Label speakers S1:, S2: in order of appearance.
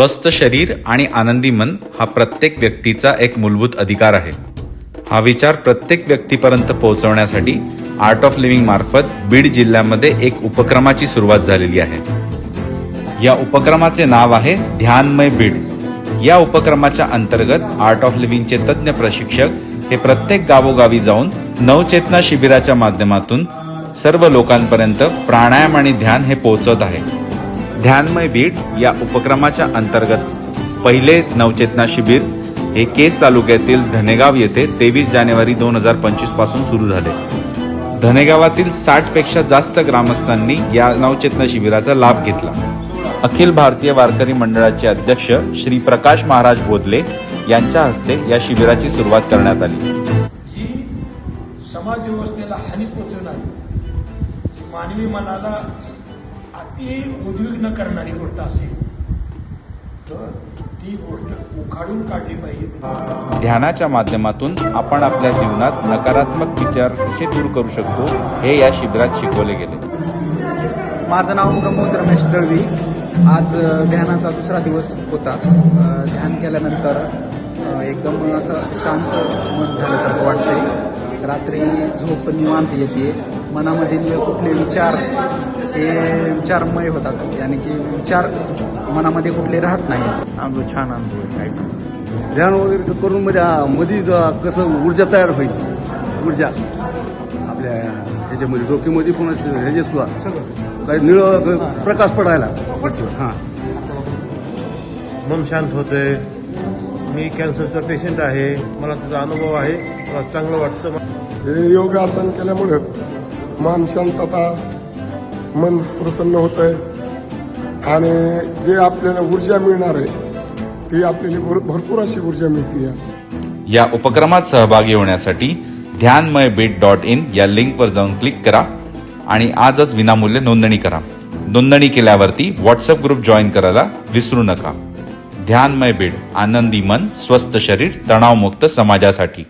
S1: स्वस्थ शरीर आणि आनंदी मन हा प्रत्येक व्यक्तीचा एक मूलभूत अधिकार आहे. हा विचार प्रत्येक व्यक्तीपर्यंत पोहोचवण्यासाठी आर्ट ऑफ लिव्हिंग मार्फत बीड जिल्ह्यामध्ये एक उपक्रमाची सुरुवात झालेली आहे. या उपक्रमाचे नाव आहे ध्यानमय बीड. या उपक्रमाच्या अंतर्गत आर्ट ऑफ लिव्हिंगचे तज्ज्ञ प्रशिक्षक हे प्रत्येक गावोगावी जाऊन नवचेतना शिबिराच्या माध्यमातून सर्व लोकांपर्यंत प्राणायाम आणि ध्यान हे पोहोचत आहे. ध्यानमय बीड या उपक्रमाच्या अंतर्गत पहिले नवचेतना शिबिर हे केस तालुक्यातील धनेगाव येथे तेवीस जानेवारी दोन हजार पंचवीसपासून सुरू झाले. धनेगावातील साठपेक्षा जास्त ग्रामस्थांनी या नवचेतना शिबिराचा लाभ घेतला. अखिल भारतीय वारकरी मंडळाचे अध्यक्ष श्री प्रकाश महाराज बोधले यांच्या हस्ते या शिबिराची सुरुवात करण्यात आली.
S2: जी समाज व्यवस्थेला हानी पोचवणारी मानवी मनाला अति उद्विग्न करणारी गोष्ट असेल तर ती गोष्ट उखाडून काढली पाहिजे.
S1: ध्यानाच्या माध्यमातून आपण आपल्या जीवनात नकारात्मक विचार कसे दूर करू शकतो हे या शिबिरात शिकवले गेले.
S3: माझं नाव प्रमोद रमेश दळवी. आज ध्यानाचा दुसरा दिवस होता. ध्यान केल्यानंतर एकदम असं शांत मन झाल्यासारखं वाटतंय. रात्री झोप निवांत येते मनामधील कुठले विचार हे विचारमय होतात. यानी की विचार मनामध्ये कुठले राहत नाही. अनुभव छान अनुभव आहे, काय.
S4: ध्यान वगैरे करून मध्ये मध्ये ज- कसं ऊर्जा तयार होईल. ऊर्जा. आपल्या ह्याच्यामध्ये डोक्यामध्ये पण ह्याचे सुद्धा. काही निळ प्रकाश पडायला हां.
S5: मन शांत होते मी कॅन्सरचा पेशंट आहे. मला त्याचा अनुभव आहे. मला चांगलं वाटतं.
S6: हे योगासन केल्यामुळं मन शांतता मन प्रसन्न होत आहे आणि जे आपल्याला ऊर्जा मिळणार आहे ती आपल्याला भरपूर अशी ऊर्जा मिळते
S1: या उपक्रमात सहभागी होण्यासाठी ध्यानमय बीट डॉट इन या लिंकवर जाऊन क्लिक करा आणि आजच विनामूल्य नोंदणी करा. नोंदणी केल्यावरती व्हॉट्सअप ग्रुप जॉईन करायला विसरू नका. ध्यानमय बीड आनंदी मन स्वस्थ शरीर तणावमुक्त समाजासाठी.